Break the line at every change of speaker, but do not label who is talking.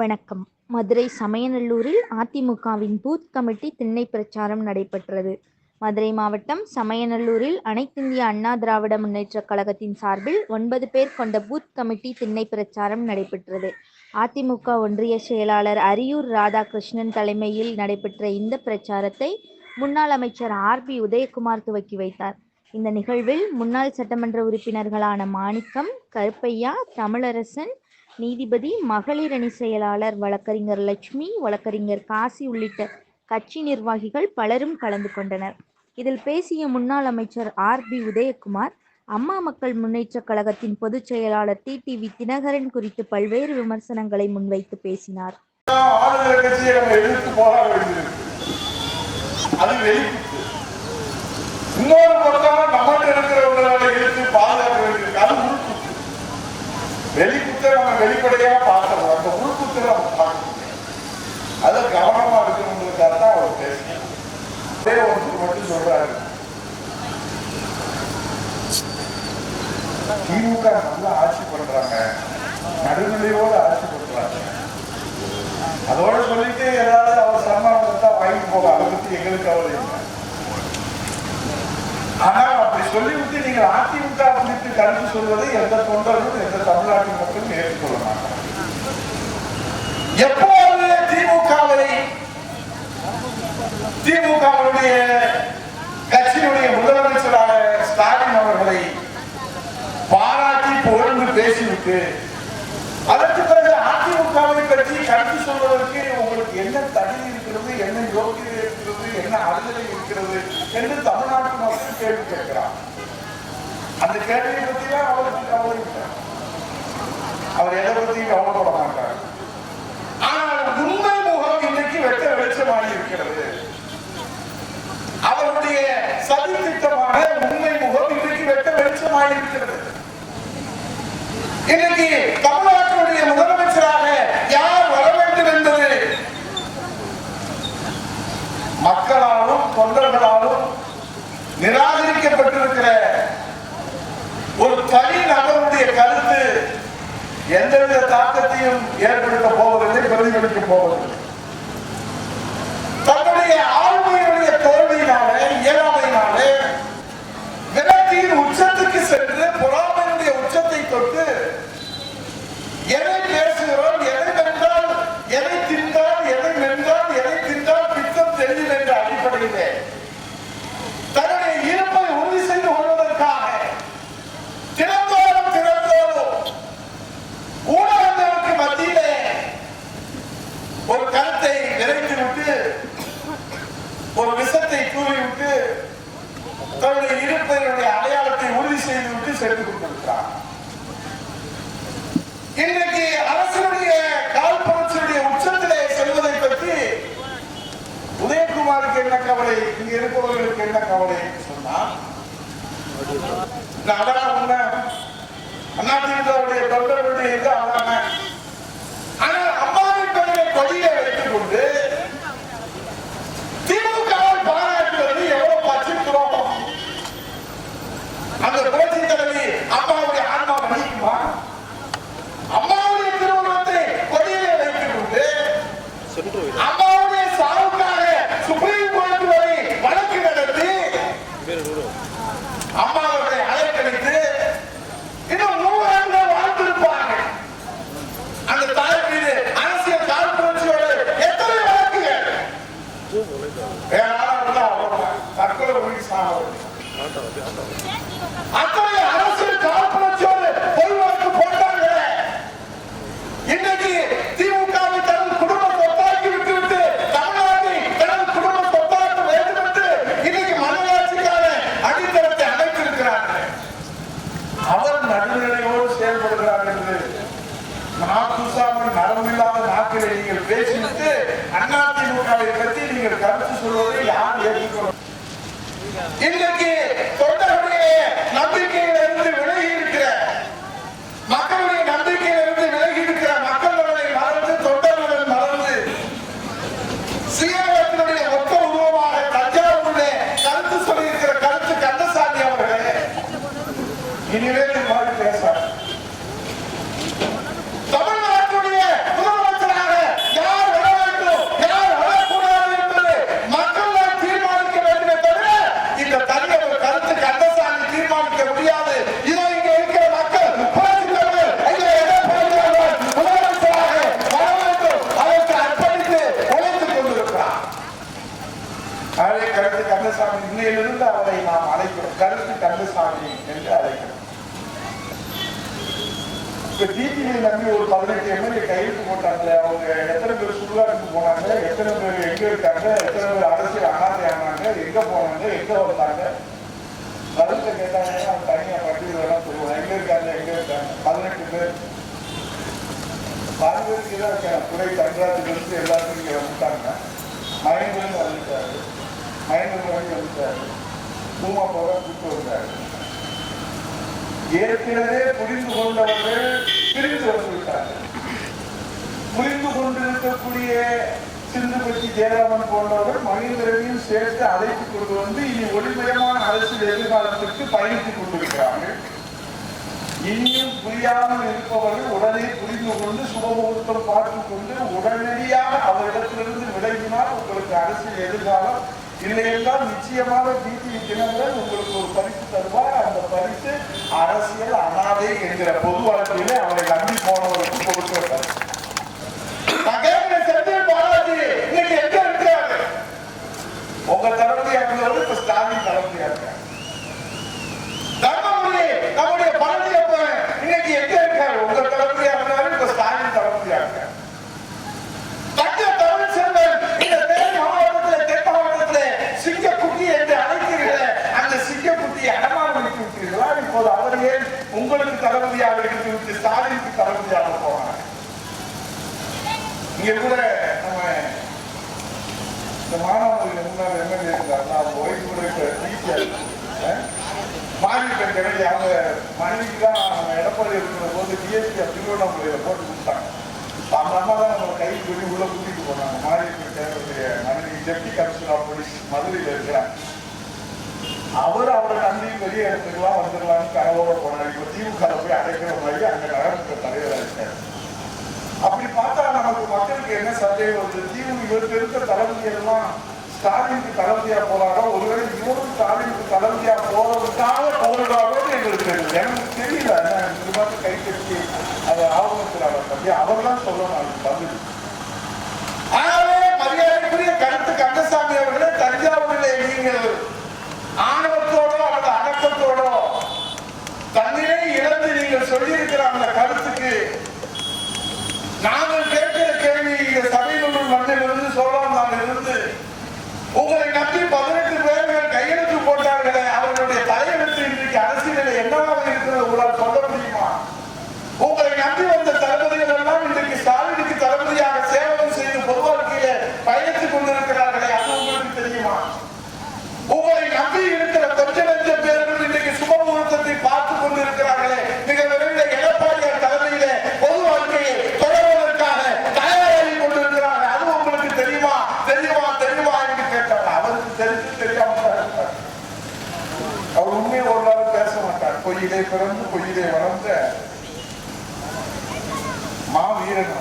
வணக்கம். மதுரை சமயநல்லூரில் அதிமுகவின் booth committee திண்ணை பிரச்சாரம் நடைபெற்றது. மதுரை மாவட்டம் சமயநல்லூரில் அனைத்திந்திய அண்ணா திராவிட முன்னேற்றக் கழகத்தின் சார்பில் ஒன்பது பேர் கொண்ட பூத் கமிட்டி திண்ணை பிரச்சாரம் நடைபெற்றது. அதிமுக ஒன்றிய செயலாளர் அரியூர் ராதாகிருஷ்ணன் தலைமையில் நடைபெற்ற இந்த பிரச்சாரத்தை முன்னாள் அமைச்சர் ஆர் பி உதயகுமார் துவக்கி வைத்தார். இந்த நிகழ்வில் முன்னாள் சட்டமன்ற உறுப்பினர்களான மாணிக்கம் கருப்பையா தமிழரசன் நீதிபதி மகளிர் அணி செயலாளர் வழக்கறிஞர் லட்சுமி வழக்கறிஞர் காசி உள்ளிட்ட கட்சி நிர்வாகிகள் பலரும் கலந்து கொண்டனர். இதில் பேசிய முன்னாள் அமைச்சர் ஆர். பி. உதயகுமார் அம்மா மக்கள் முன்னேற்றக் கழகத்தின் பொதுச் செயலாளர் டி. டிவி தினகரன் குறித்து பல்வேறு விமர்சனங்களை முன்வைத்து பேசினார்.
வெளிக்குத்தை வெளிப்படையா பார்க்கணும். அந்த உள்குத்தை நம்ம பார்க்கணும். அது கவனமா இருக்கணுங்கிறதுக்காக தான் அவர் பேசுறாரு அதே ஒன்று மட்டும் சொல்றாரு. திமுக நல்லா ஆட்சி பண்றாங்க. நடுநிலையோடு ஆட்சி பண்றாங்க. அதோட சொல்லிட்டு ஏதாவது அவர் சன்மானம் தான் வாங்கிட்டு போக அதை பத்தி எங்களுக்கு கவலை இல்லை. ஆனா சொல்லிவிட்டு நீங்கள் அதிமுக குறித்து கருத்து சொல்வதை எந்த தொண்டரும் எந்த தமிழ்நாட்டு மக்களும் ஏற்றுக்கொள்ள மாட்டார் எப்போது திமுகவை திமுகவுடைய கட்சியினுடைய முதலமைச்சராக ஸ்டாலின் அவர்களை பாராட்டி புகழ்ந்து பேசிவிட்டு அதற்கு பிறகு அதிமுகவை பற்றி கருத்து சொல்வதற்கு உங்களுக்கு என்ன தகுதி இருக்கிறது என்ன யோகியதை இருக்கிறது என்ன அறுதலை இருக்கிறது என்று தமிழ்நாட்டு மக்கள் கேள்வி கேட்கிறார். அந்த கேள்வியை பற்றிலாம் அவருக்கு கவலை அவர் எதை பற்றியும் கவலைப்பட மாட்டார். ஆனால் உண்மை முகம் இன்னைக்கு வெட்ட வெளிச்சமாகி இருக்கிறது. அவருடைய சதி திட்டமாக உண்மை முகம் இன்றைக்கு வெட்ட வெளிச்சமாகி இருக்கிறது. இன்னைக்கு தமிழ்நாட்டினுடைய முதலமைச்சராக யார் வர வேண்டும் என்பது மக்களாலும் தொண்டர்களாலும் நிராகரிக்கப்பட்டிருக்கிற ஒரு தனி நபருடைய கருத்து எந்தவித தாக்கத்தையும் ஏற்படுத்த போவதில்லை பிரதிபலிக்க போவதில்லை. தன்னுடைய ஆளுமையுடைய தோல்வியினாலே இயலாமையினாலே விரக்தியின் உச்சத்துக்கு சென்று பொறாமையினுடைய உச்சத்தை தொட்டு எதை செய்து விட்டு கொண்டிருக்கிறார். இன்றைக்கு அரசனுடைய கால் புரட்சியுடைய உச்சத்திலே செல்வதை பற்றி உதயகுமாருக்கு என்ன கவலை? இங்க இருப்பவர்களுக்கு என்ன கவலை என்று சொன்னால் இந்த அதான் உண்மை அதிமுகவுடைய தொண்டர்களுடைய இது அதான தற்கொலை பண்ணி சாவது அத்தனை அரசியல் கால் புரட்சியோடு பொய் வழக்கு இன்னைக்கு திமுகவை தனது குடும்ப சொத்தாக்கி விட்டு விட்டு தமிழ்நாட்டை தனது குடும்ப சொத்தாக்க வேண்டும் என்று இன்னைக்கு மனவாட்சிக்கான அடித்தளத்தை அமைத்திருக்கிறார்கள். அவர் நடுநிலையோடு செயல்படுகிறார் என்று நாக்குசாமல் நரம்பில்லாத நாட்களை நீங்கள் பேசிவிட்டு அதிமுகவை பற்றி நீங்கள் கருத்து சொல்வதை யார் ஏற்றுக்கொள்ள இன்றைக்கு தொண்டர்களுடைய நம்பிக்கையிலிருந்து விலகி இருக்கிற மக்களுடைய நம்பிக்கையிலிருந்து விலகி இருக்கிற மக்கள் நலனை மறந்து தொண்டர்களை மறந்து சுயநலத்தினுடைய மொத்த உருவமாக தஞ்சாவூரிலே கருத்து சொல்லியிருக்கிற கருத்து கந்தசாமி அவர்களே இனிமேல் இது பேசுவார் இப்ப டிடிவி நம்பி ஒரு பதினெட்டு எம்எல்ஏ கையெழுத்து போட்டாங்களே அவங்க எத்தனை பேர் சுடுகாட்டுக்கு போனாங்க எத்தனை பேர் எங்க இருக்காங்க எத்தனை பேர் அரசியல் அனாதை ஆனாங்க எங்க போனாங்க எங்க வந்தாங்க? கருத்தை கேட்டாங்கன்னா அவங்க தனியா பட்டியலாம் சொல்லுவாங்க எங்க இருக்காங்க எங்க இருக்காங்க? பதினெட்டு பேர். பாதி தான் இருக்காங்க. துறை தங்கராஜிலிருந்து இருந்து எல்லாத்துக்கும் இங்க வந்துட்டாங்க. மகேந்திரன் வந்துட்டாரு. மகேந்திரன் வழி வந்துட்டாரு. பூமா போக கூட்டு வந்தாரு. ஏற்கனவே புரிந்து கொண்டவர்கள் பிரிந்து வந்துவிட்டார்கள் புரிந்து கொண்டிருக்கக்கூடிய சிந்துபட்டி ஜெயராமன் போன்றவர்கள் மகேந்திரனையும் சேர்த்து அழைத்துக் கொண்டு வந்து இனி ஒளிமயமான அரசியல் எதிர்காலத்திற்கு பயணித்துக் கொண்டிருக்கிறார்கள். இனியும் புரியாமல் இருப்பவர்கள் உடனே புரிந்து கொண்டு சுபமுகூர்த்தம் பார்த்துக் கொண்டு உடனடியாக அவரிடத்திலிருந்து விலகினால் உங்களுக்கு அரசியல் எதிர்காலம் இல்லை நிச்சயமாக பிஜேபி தினங்கள் உங்களுக்கு ஒரு பரிசு தருவார். அந்த பரிசு அரசியல் அனாதை என்கிற பொது வழக்கிலே அவரை நம்பி போனவருக்கு கொடுக்கிறார் செந்தில் பாலாஜி இன்னைக்கு எங்க உங்க தளபதியா இருந்தவர் இப்ப ஸ்டாலின் தளபதியா இருக்காரு தர்மபுரி நம்முடைய பழனியப்பன் இன்னைக்கு எங்க இருக்காரு உங்க தளபதியா இருந்தாரு இப்ப ஸ்டாலின் தளபதியா இருக்காரு தக்க தமிழ் செல்வன் இந்த தேனி மாவட்டத்தில் தென் மாவட்டத்தில் சிங்கக்குட்டி என்று அழைக்கிறீர்களே அந்த சிங்கக்குட்டியை அடமானம் வைத்து விட்டீர்களா இப்போது அவர் ஏன் உங்களுக்கு தளபதியாக இருந்து விட்டு ஸ்டாலினுக்கு தளபதியாக போனார் இங்க கூட நம்ம இந்த மாணவர்களுக்கு முன்னாள் எம்எல்ஏ இருந்தாங்க அவங்க ஒய்ஃப் கூட இப்ப டீச்சர் மாநில கிடையாது அவங்க மனைவிக்கு தான் நம்ம எடப்பாடி இருக்கிற போது டிஎஸ்பி திருவண்ணாமலையில போட்டு கொடுத்தாங்க. அந்த அம்மா தான் நம்ம கை சொல்லி உள்ள கூட்டிட்டு போனாங்க. மாநில தேவையுடைய மனைவி டெப்டி கமிஷனர் ஆஃப் போலீஸ் மதுரையில் இருக்கிறாங்க. அவர் அவரை நம்பி வெளியே எடுத்துக்கலாம் வந்துடலாம்னு கனவோட போனார். இப்போ திமுக போய் அடைக்கிற மாதிரி அந்த நகரத்துக்கு தலைவராக இருக்காரு. அப்படி பார்த்தா நமக்கு மக்களுக்கு என்ன சந்தேகம் வருது? தீவு இவருக்கு இருக்க தளபதி எல்லாம் ஸ்டாலினுக்கு தளபதியா போறாரோ? ஒருவேளை இவரும் ஸ்டாலினுக்கு தளபதியா போறதுக்காக போறாரோ எங்களுக்கு எனக்கு தெரியல. இது மாதிரி கை கட்டி அதை ஆவணத்துறாங்க பத்தி அவர் தான் சொல்லணும் அதுக்கு பதில். ஆகவே மரியாதைக்குரிய கருத்து கந்தசாமி அவர்களே தஞ்சாவூரில் நீங்கள் ஆணவத்தோடோ அல்லது அடக்கத்தோடோ தன்னிலே இழந்து நீங்கள் சொல்லி அந்த கருத்துக்கு நாங்கள் கேட்கிற கேள்வி இந்த சபையினுள் மண்ணிலிருந்து சொல்லலாம் நான் இருந்து உங்களை நம்பி பதினெட்டு பேர்கள் கையெழுத்து போட்டார்களே அவர்களுடைய தலையெழுத்து இன்றைக்கு அரசியலில் என்னவாக இருக்கிறது உங்களால் சொல்ல முடியுமா உங்களை நம்பி வந்த தளபதிகள் எல்லாம் இன்றைக்கு ஸ்டாலினுக்கு தளபதியாக சேவகம் செய்து பொது வாழ்க்கையில பயணித்துக் கொண்டிருக்கிறார்களே அது உங்களுக்கு தெரியுமா உங்களை நம்பி இருக்கிற கொஞ்ச லட்ச பேர்கள் இன்றைக்கு சுபமுகூர்த்தத்தை பார்த்துக் கொண்டிருக்கிறார்களே மிக விரைவில் எடப்பாடியார் தலைமையிலே பொது வாழ்க்கையை தொடர்வதற்காக தயாராகி கொண்டிருக்கிறார்கள் அது உங்களுக்கு தெரியுமா தெரியுமா தெரியுமா என்று கேட்டார் அவருக்கு தெரிஞ்சு தெரியாம தான் இருப்பார். அவர் உண்மையை ஒரு நாள் பேச மாட்டார் பொய்யிலே பிறந்து பொய்யிலே வளர்ந்த மாவீரன்